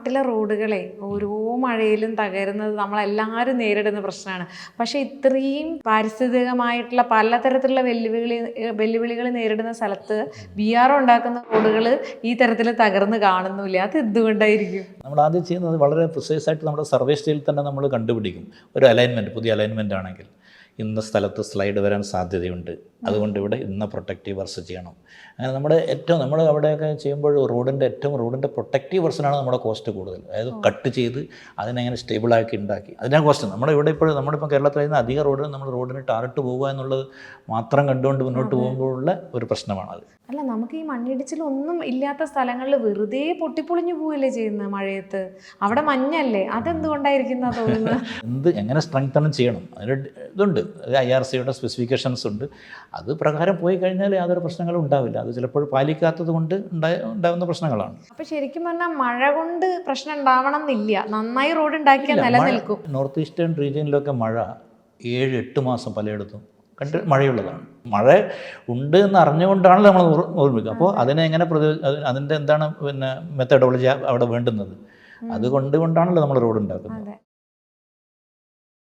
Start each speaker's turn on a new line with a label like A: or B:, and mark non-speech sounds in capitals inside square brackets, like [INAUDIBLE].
A: നാട്ടിലെ റോഡുകളെ ഓരോ മഴയിലും തകരുന്നത് നമ്മളെല്ലാവരും നേരിടുന്ന പ്രശ്നമാണ്. പക്ഷെ ഇത്രയും പാരിസ്ഥിതികമായിട്ടുള്ള പലതരത്തിലുള്ള വെല്ലുവിളി വെല്ലുവിളികൾ നേരിടുന്ന സ്ഥലത്ത് ബി ആർ ഉണ്ടാക്കുന്ന റോഡുകൾ ഈ തരത്തിൽ തകർന്ന് കാണുന്നില്ല. അത് എന്തുകൊണ്ടായിരിക്കും?
B: നമ്മൾ ആദ്യം ചെയ്യുന്നത് വളരെ പ്രിസൈസ് ആയിട്ട് നമ്മുടെ സർവേ സ്റ്റേയിൽ തന്നെ നമ്മൾ കണ്ടുപിടിക്കും. ഒരു അലൈൻമെന്റ് പുതിയ അലൈൻമെന്റ് ആണെങ്കിൽ. ഇന്ന സ്ഥലത്ത് സ്ലൈഡ് വരാൻ സാധ്യതയുണ്ട്. അതുകൊണ്ട് ഇവിടെ ഇന്ന പ്രൊട്ടക്റ്റീവ് വർസ് ചെയ്യണം. അങ്ങനെ നമ്മുടെ ഏറ്റവും നമ്മൾ അവിടെയൊക്കെ ചെയ്യുമ്പോൾ റോഡിന്റെ ഏറ്റവും റോഡിന്റെ പ്രൊട്ടക്റ്റീവ് വർസിനാണ് നമ്മുടെ കോസ്റ്റ് കൂടുതൽ. അതായത് കട്ട് ചെയ്ത് അതിനെങ്ങനെ സ്റ്റേബിളാക്കി ഉണ്ടാക്കി. അതിനാണ് കോസ്റ്റ്. നമ്മുടെ ഇവിടെ ഇപ്പോൾ നമ്മളിപ്പോൾ കേരളത്തിൽ നിന്ന് അധിക റോഡിൽ നമ്മൾ റോഡിന് ടാറിട്ട് പോകുക എന്നുള്ളത് മാത്രം കണ്ടുകൊണ്ട് മുന്നോട്ട് പോകുമ്പോഴുള്ള ഒരു പ്രശ്നമാണത്
A: അല്ല നമുക്ക് ഈ മണ്ണിടിച്ചിലൊന്നും ഇല്ലാത്ത സ്ഥലങ്ങളിൽ വെറുതെ പൊട്ടിപ്പൊളിഞ്ഞു പോവല്ലേ ചെയ്യുന്നത് മഴയത്ത്? അവിടെ മഞ്ഞല്ലേ? അതെന്തുകൊണ്ടായിരിക്കുന്ന തോന്നുന്നത്? [LAUGHS]
B: എന്ത് എങ്ങനെ സ്ട്രെങ്തണം ചെയ്യണം. അതിന് ഇതുണ്ട്. ഐ ആർ സിയുടെ സ്പെസിഫിക്കേഷൻസ് ഉണ്ട്. അത് പ്രകാരം പോയി കഴിഞ്ഞാൽ യാതൊരു പ്രശ്നങ്ങളും ഉണ്ടാവില്ല. അത് ചിലപ്പോൾ പാലിക്കാത്തത് കൊണ്ട് ഉണ്ടായ ഉണ്ടാകുന്ന പ്രശ്നങ്ങളാണ്.
A: അപ്പോൾ ശരിക്കും പറഞ്ഞാൽ മഴ കൊണ്ട് പ്രശ്നം ഉണ്ടാവണം എന്നില്ല നന്നായി റോഡ് ഉണ്ടാക്കിയാൽ നിലനിൽക്കും.
B: നോർത്ത് ഈസ്റ്റേൺ റീജിയനിലൊക്കെ മഴ ഏഴ് എട്ട് മാസം പലയിടത്തും കണ്ട് മഴയുള്ളതാണ്. മഴ ഉണ്ട് എന്ന് അറിഞ്ഞുകൊണ്ടാണല്ലോ നമ്മൾ ഓർ- ഓർമ്മിക്കുക. അപ്പോൾ അതിനെ എങ്ങനെ പ്രതി അതിന്റെ എന്താണ് പിന്നെ മെത്തഡോളജി അവിടെ വേണ്ടുന്നത്? അതുകൊണ്ട് കൊണ്ടാണല്ലോ നമ്മൾ റോഡ് ഉണ്ടാക്കുന്നത്.